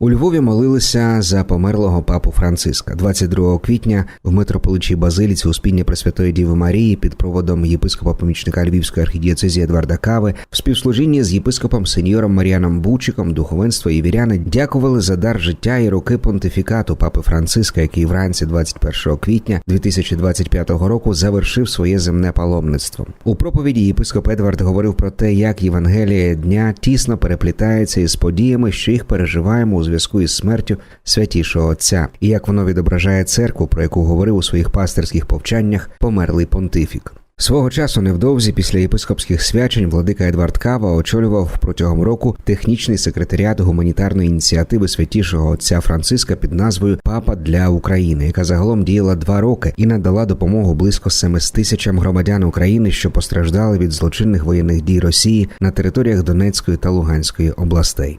У Львові молилися за померлого папу Франциска 22 квітня в митрополичій Базиліці Успіння Пресвятої Діви Марії під проводом єпископа помічника Львівської архідієцезії Едварда Кави в співслужінні з єпископом сеньором Мар'яном Бучиком духовенство і віряни дякували за дар життя і роки понтифікату папи Франциска, який вранці 21 квітня 2025 року завершив своє земне паломництво. У проповіді єпископ Едвард говорив про те, як Євангелія дня тісно переплітається із подіями, що їх переживаємо у зв'язку із смертю святішого отця, і як воно відображає церкву, про яку говорив у своїх пастирських повчаннях померлий понтифік. Свого часу невдовзі після єпископських свячень владика Едвард Кава очолював протягом року технічний секретаріат гуманітарної ініціативи святішого отця Франциска під назвою Папа для України, яка загалом діяла два роки і надала допомогу близько 7 тисячам громадян України, що постраждали від злочинних воєнних дій Росії на територіях Донецької та Луганської областей.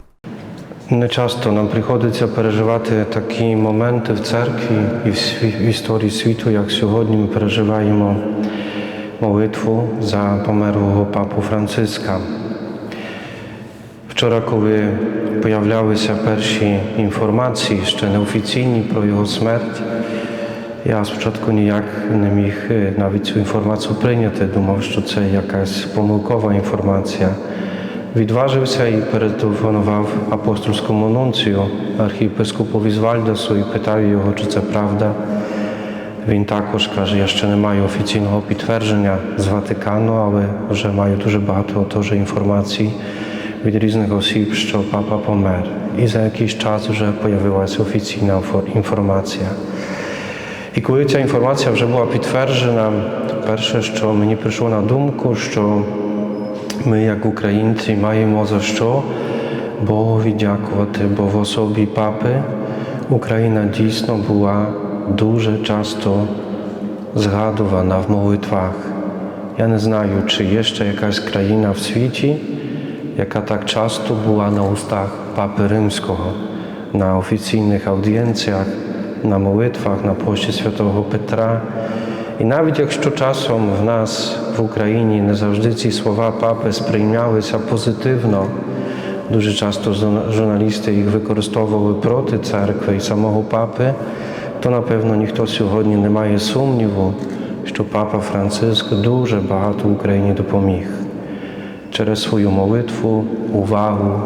Не часто нам приходиться переживати такі моменти в церкві і в, історії світу, як сьогодні ми переживаємо молитву за померлого папу Франциска. Вчора, коли появлялися перші інформації, ще неофіційні про його смерть, я спочатку ніяк не міг е, навіть цю інформацію прийняти. Думав, що це якась помилкова інформація. Відважився і перетелефонував апостольському нунцію, архієпископові Звальдасу і питав його, чи це правда. Він також каже, я ще не маю офіційного підтвердження з Ватикану, але вже маю дуже багато теж інформацій від різних осіб, що папа помер. І за якийсь час вже з'явилася офіційна інформація. І коли ця інформація вже була підтверджена, перше, що мені прийшло на думку, що ми, як українці, маємо за що Богові дякувати, бо в особі папи Україна дійсно була дуже часто згадувана в молитвах. Я не знаю, чи є ще якась країна в світі, яка так часто була на устах Папи Римського, на офіційних аудієнціях, на молитвах, на площі святого Петра. І навіть якщо часом в нас в Україні не завжди ці слова папи сприймалися позитивно, дуже часто журналісти їх використовували проти церкви і самого папи, то напевно ніхто сьогодні не має сумніву, що папа Франциск дуже багато Україні допоміг через свою молитву, увагу,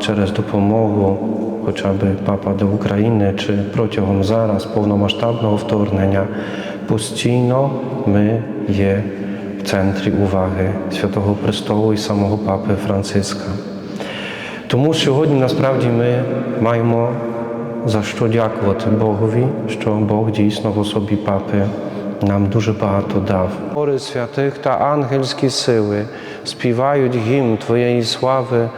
через допомогу, хоча б папа до України, чи протягом зараз повномасштабного вторгнення, постійно ми є в центрі уваги Святого Престолу і самого папи Франциска. Тому сьогодні насправді ми маємо за що дякувати Богові, що Бог дійсно в особі папи нам дуже багато дав. Гори святих та ангельські сили співають гімн Твоєї слави.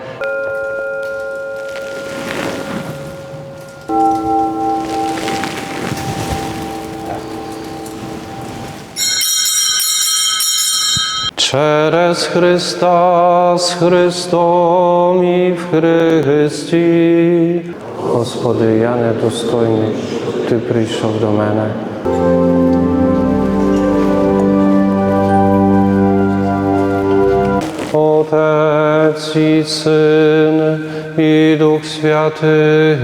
Через Христа з Христом і в Христі. Господи, я недостойний, Ти прийшов до мене. Отець і Син і Дух Святий.